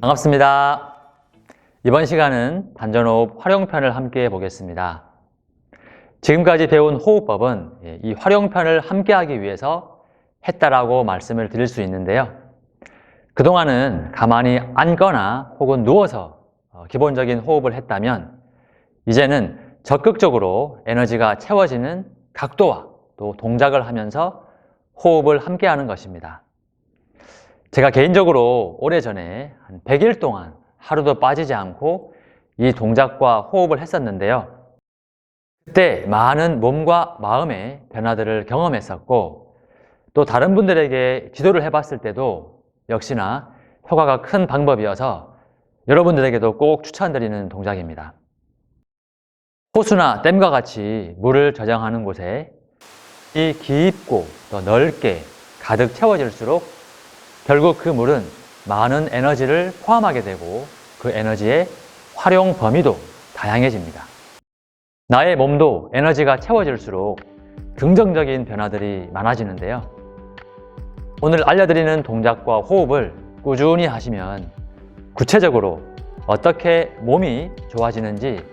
반갑습니다. 이번 시간은 단전호흡 활용편을 함께 보겠습니다. 지금까지 배운 호흡법은 예, 이 활용편을 함께 하기 위해서 했다라고 말씀을 드릴 수 있는데요. 그동안은 가만히 앉거나 혹은 누워서 어, 기본적인 호흡을 했다면 이제는 적극적으로 에너지가 채워지는 각도와 또 동작을 하면서 호흡을 함께 하는 것입니다. 제가 개인적으로 오래전에 한 100일 동안 하루도 빠지지 않고 이 동작과 호흡을 했었는데요. 그때 많은 몸과 마음의 변화들을 경험했었고 또 다른 분들에게 지도를 해봤을 때도 역시나 효과가 큰 방법이어서 여러분들에게도 꼭 추천드리는 동작입니다. 호수나 댐과 같이 물을 저장하는 곳에 이 깊고 또 넓게 가득 채워질수록 결국 그 물은 많은 에너지를 포함하게 되고 그 에너지의 활용 범위도 다양해집니다. 나의 몸도 에너지가 채워질수록 긍정적인 변화들이 많아지는데요. 오늘 알려드리는 동작과 호흡을 꾸준히 하시면 구체적으로 어떻게 몸이 좋아지는지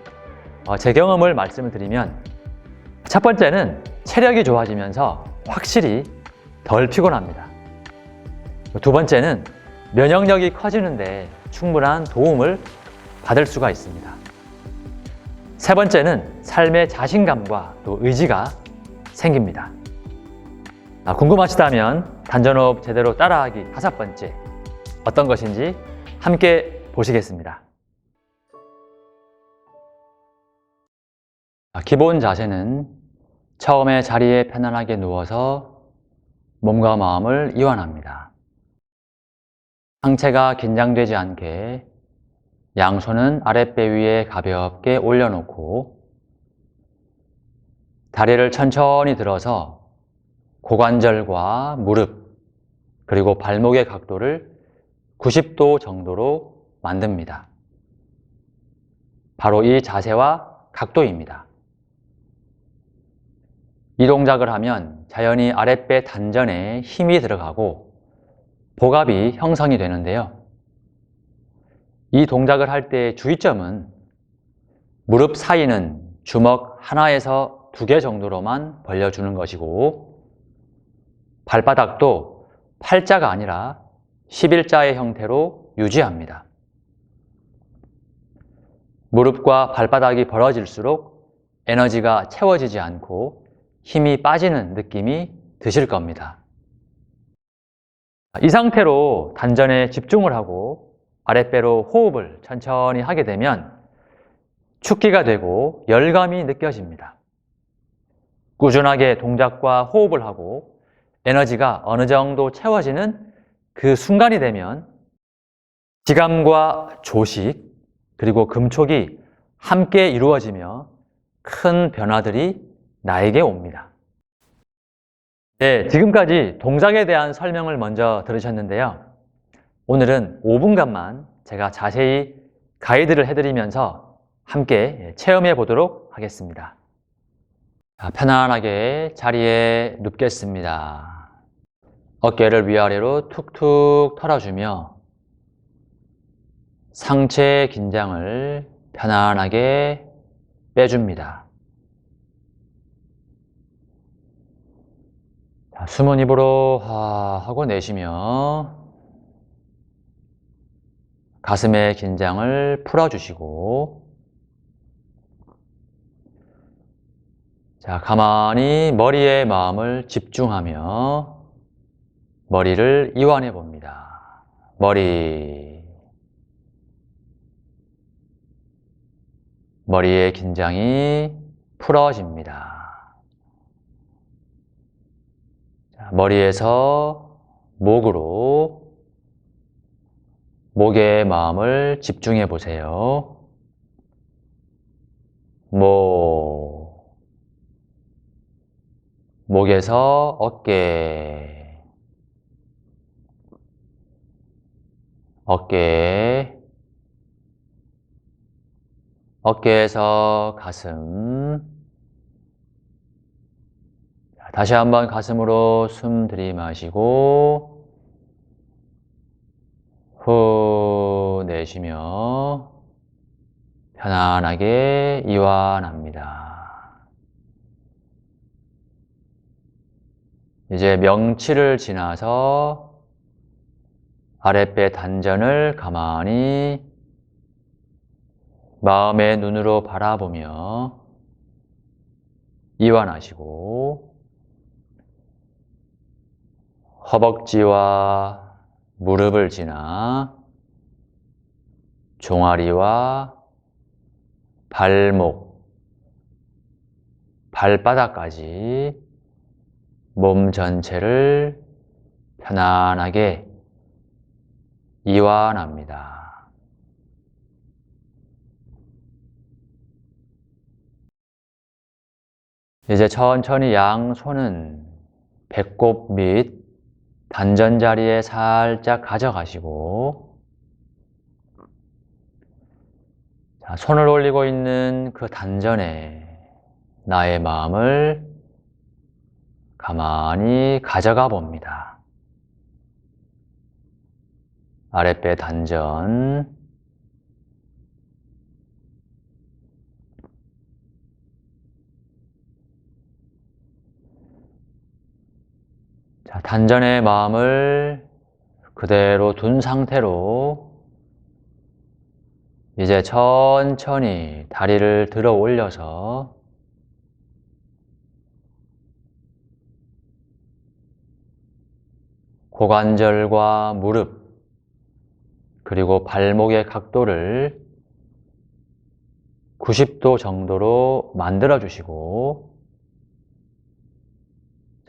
어, 제 경험을 말씀을 드리면 첫 번째는 체력이 좋아지면서 확실히 덜 피곤합니다. 두 번째는 면역력이 커지는데 충분한 도움을 받을 수가 있습니다. 세 번째는 삶의 자신감과 또 의지가 생깁니다. 아, 궁금하시다면 단전호흡 제대로 따라하기 다섯 번째 어떤 것인지 함께 보시겠습니다. 아, 기본 자세는 처음에 자리에 편안하게 누워서 몸과 마음을 이완합니다. 상체가 긴장되지 않게 양손은 아랫배 위에 가볍게 올려놓고 다리를 천천히 들어서 고관절과 무릎 그리고 발목의 각도를 90도 정도로 만듭니다. 바로 이 자세와 각도입니다. 이 동작을 하면 자연히 아랫배 단전에 힘이 들어가고 복압이 형성이 되는데요. 이 동작을 할 때의 주의점은 무릎 사이는 주먹 하나에서 두 개 정도로만 벌려주는 것이고 발바닥도 팔자가 아니라 11자의 형태로 유지합니다. 무릎과 발바닥이 벌어질수록 에너지가 채워지지 않고 힘이 빠지는 느낌이 드실 겁니다. 이 상태로 단전에 집중을 하고 아랫배로 호흡을 천천히 하게 되면 축기가 되고 열감이 느껴집니다. 꾸준하게 동작과 호흡을 하고 에너지가 어느 정도 채워지는 그 순간이 되면 지감과 조식 그리고 금촉이 함께 이루어지며 큰 변화들이 나에게 옵니다. 네, 지금까지 동작에 대한 설명을 먼저 들으셨는데요. 오늘은 5분간만 제가 자세히 가이드를 해드리면서 함께 체험해 보도록 하겠습니다. 자, 편안하게 자리에 눕겠습니다. 어깨를 위아래로 툭툭 털어주며 상체 긴장을 편안하게 빼줍니다. 자, 숨은 입으로 하 하고 내쉬며 가슴의 긴장을 풀어주시고 자, 가만히 머리에 마음을 집중하며 머리를 이완해 봅니다. 머리. 머리의 긴장이 풀어집니다. 자, 머리에서 목으로 목에 마음을 집중해 보세요. 목. 목에서 어깨, 어깨, 어깨에서 가슴. 다시 한번 가슴으로 숨 들이마시고, 후 내쉬며 편안하게 이완합니다. 이제 명치를 지나서 아랫배 단전을 가만히 마음의 눈으로 바라보며 이완하시고 허벅지와 무릎을 지나 종아리와 발목, 발바닥까지 몸 전체를 편안하게 이완합니다. 이제 천천히 양손은 배꼽 및 단전 자리에 살짝 가져가시고 자, 손을 올리고 있는 그 단전에 나의 마음을 가만히 가져가 봅니다. 아랫배 단전, 자, 단전의 마음을 그대로 둔 상태로 이제 천천히 다리를 들어 올려서 고관절과 무릎 그리고 발목의 각도를 90도 정도로 만들어 주시고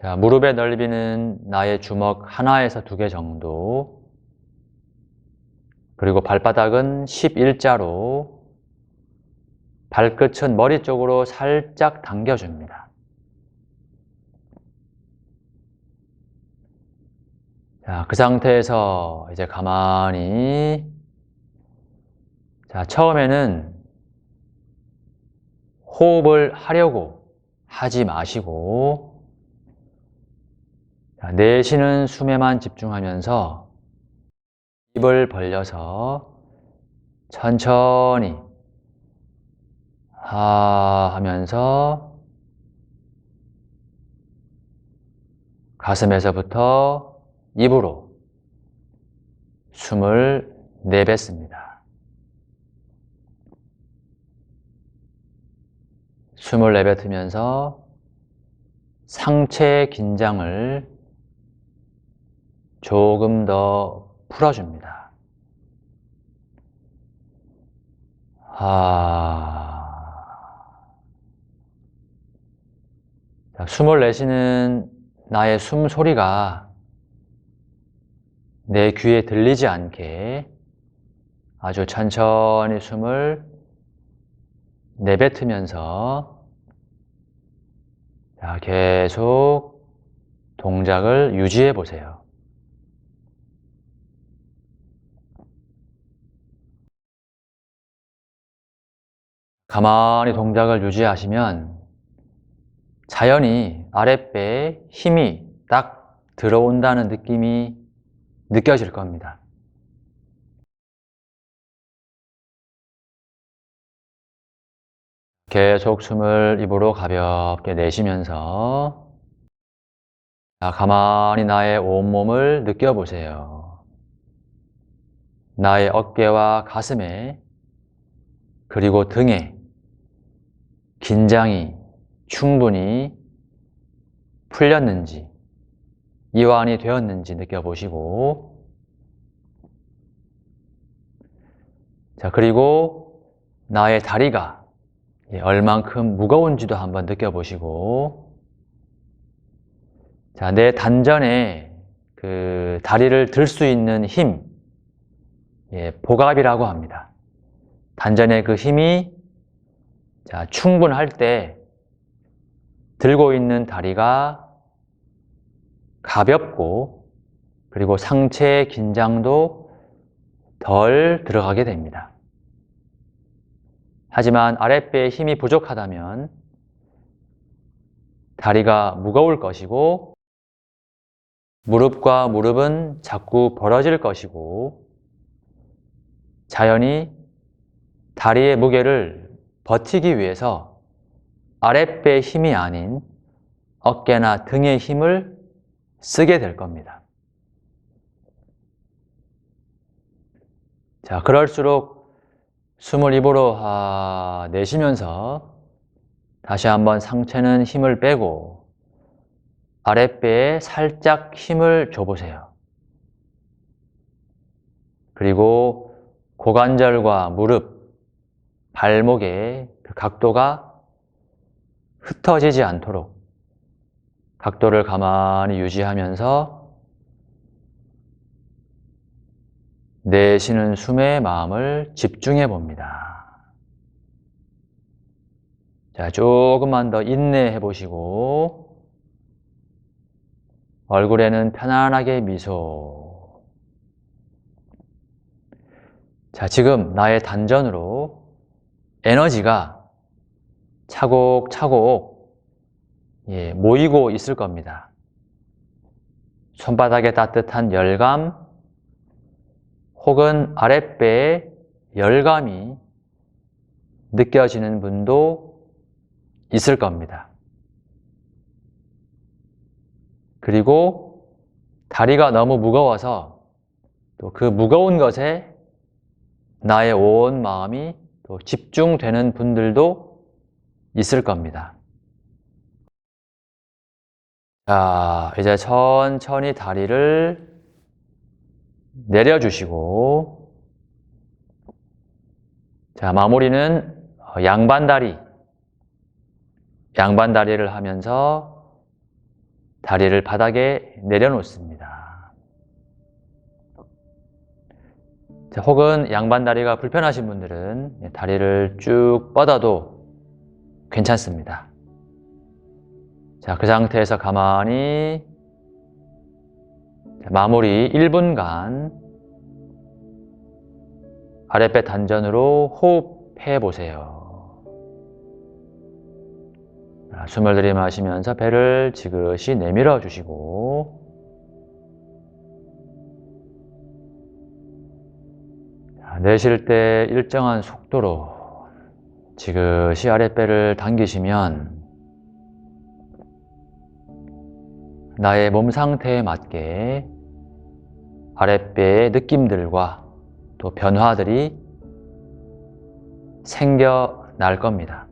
자, 무릎의 넓이는 나의 주먹 하나에서 두 개 정도. 그리고 발바닥은 11자로. 발끝은 머리 쪽으로 살짝 당겨줍니다. 자, 그 상태에서 이제 가만히. 자, 처음에는 호흡을 하려고 하지 마시고 자, 내쉬는 숨에만 집중하면서 입을 벌려서 천천히 하 하면서 가슴에서부터 입으로 숨을 내뱉습니다. 숨을 내뱉으면서 상체 긴장을 조금 더 풀어줍니다. 아. 자, 숨을 내쉬는 나의 숨소리가 내 귀에 들리지 않게 아주 천천히 숨을 내뱉으면서 자, 계속 동작을 유지해 보세요. 가만히 동작을 유지하시면 자연히 아랫배에 힘이 딱 들어온다는 느낌이 느껴질 겁니다. 계속 숨을 입으로 가볍게 내쉬면서 자, 가만히 나의 온몸을 느껴보세요. 나의 어깨와 가슴에 그리고 등에 긴장이 충분히 풀렸는지 이완이 되었는지 느껴보시고 자 그리고 나의 다리가 얼만큼 무거운지도 한번 느껴보시고 자 내 단전에 그 다리를 들 수 있는 힘 예, 복압이라고 합니다. 단전의 그 힘이 자, 충분할 때 들고 있는 다리가 가볍고 그리고 상체의 긴장도 덜 들어가게 됩니다. 하지만 아랫배에 힘이 부족하다면 다리가 무거울 것이고 무릎과 무릎은 자꾸 벌어질 것이고 자연히 다리의 무게를 버티기 위해서 아랫배의 힘이 아닌 어깨나 등의 힘을 쓰게 될 겁니다. 자, 그럴수록 숨을 입으로 아, 내쉬면서 다시 한번 상체는 힘을 빼고 아랫배에 살짝 힘을 줘보세요. 그리고 고관절과 무릎, 발목의 그 각도가 흩어지지 않도록 각도를 가만히 유지하면서 내쉬는 숨에 마음을 집중해 봅니다. 자, 조금만 더 인내해 보시고, 얼굴에는 편안하게 미소. 자, 지금 나의 단전으로 에너지가 차곡차곡 예, 모이고 있을 겁니다. 손바닥에 따뜻한 열감, 혹은 아랫배에 열감이 느껴지는 분도 있을 겁니다. 그리고 다리가 너무 무거워서 또 그 무거운 것에 나의 온 마음이 또 집중되는 분들도 있을 겁니다. 자, 이제 천천히 다리를 내려주시고 자 마무리는 어, 양반다리 양반다리를 하면서 다리를 바닥에 내려놓습니다. 자, 혹은 양반 다리가 불편하신 분들은 다리를 쭉 뻗어도 괜찮습니다. 자, 그 상태에서 가만히 마무리 1분간 아랫배 단전으로 호흡해 보세요. 숨을 들이마시면서 배를 지그시 내밀어 주시고 내쉴 때 일정한 속도로 지그시 아랫배를 당기시면 나의 몸 상태에 맞게 아랫배의 느낌들과 또 변화들이 생겨날 겁니다.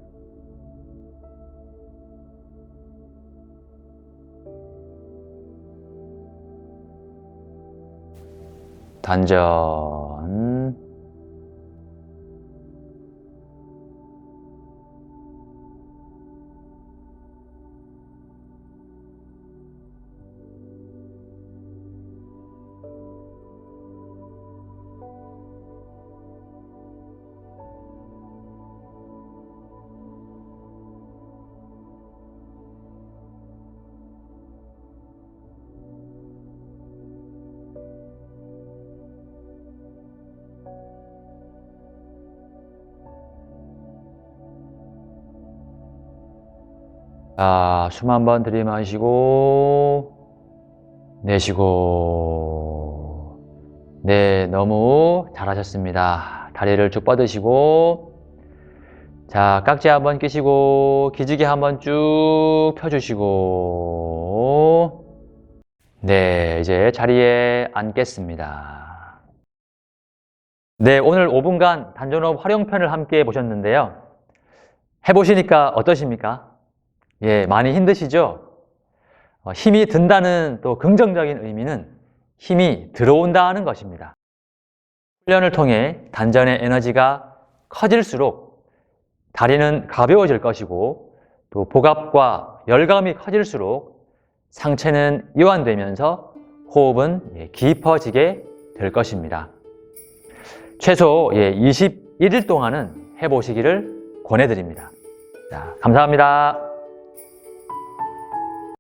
단전 자, 숨 한 번 들이마시고 내쉬고 네, 너무 잘하셨습니다. 다리를 쭉 뻗으시고 자, 깍지 한번 끼시고 기지개 한번 쭉 펴주시고 네, 이제 자리에 앉겠습니다. 네, 오늘 5분간 단전호흡 활용편을 함께 보셨는데요. 해보시니까 어떠십니까? 예, 많이 힘드시죠? 어, 힘이 든다는 또 긍정적인 의미는 힘이 들어온다는 것입니다. 훈련을 통해 단전의 에너지가 커질수록 다리는 가벼워질 것이고 또 복압과 열감이 커질수록 상체는 이완되면서 호흡은 예, 깊어지게 될 것입니다. 최소 21일 동안은 해보시기를 권해드립니다. 자, 감사합니다.